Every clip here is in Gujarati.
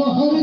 Ram.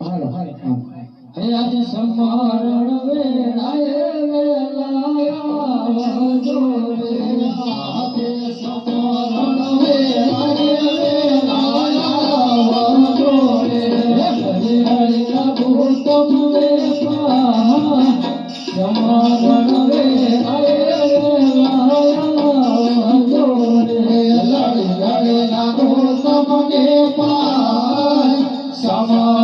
Hare Hare Hare Hare Oh.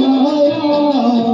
માયા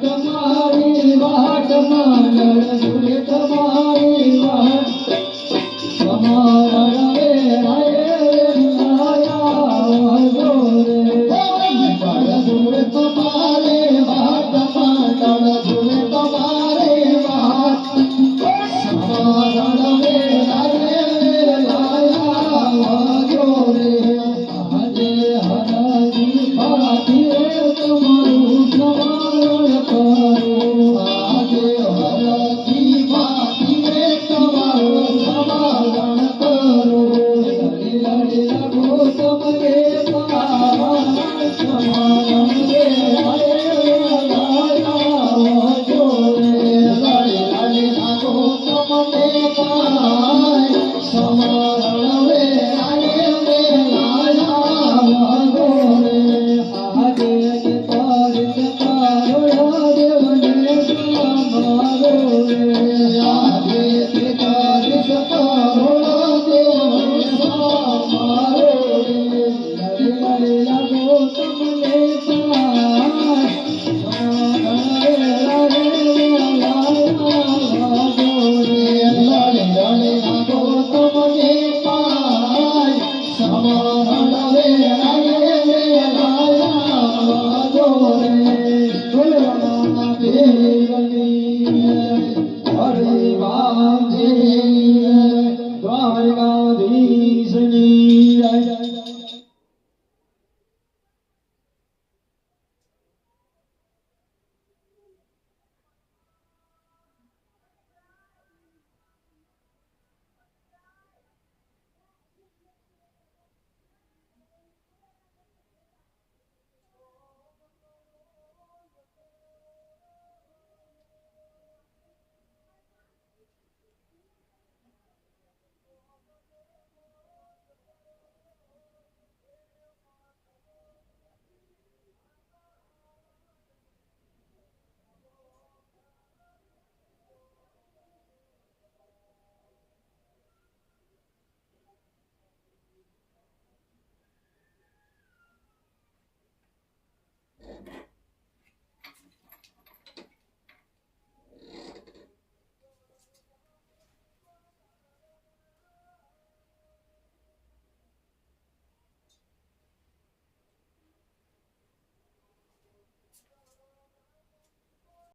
તમારી વાટમાં લડ સુરે તમારી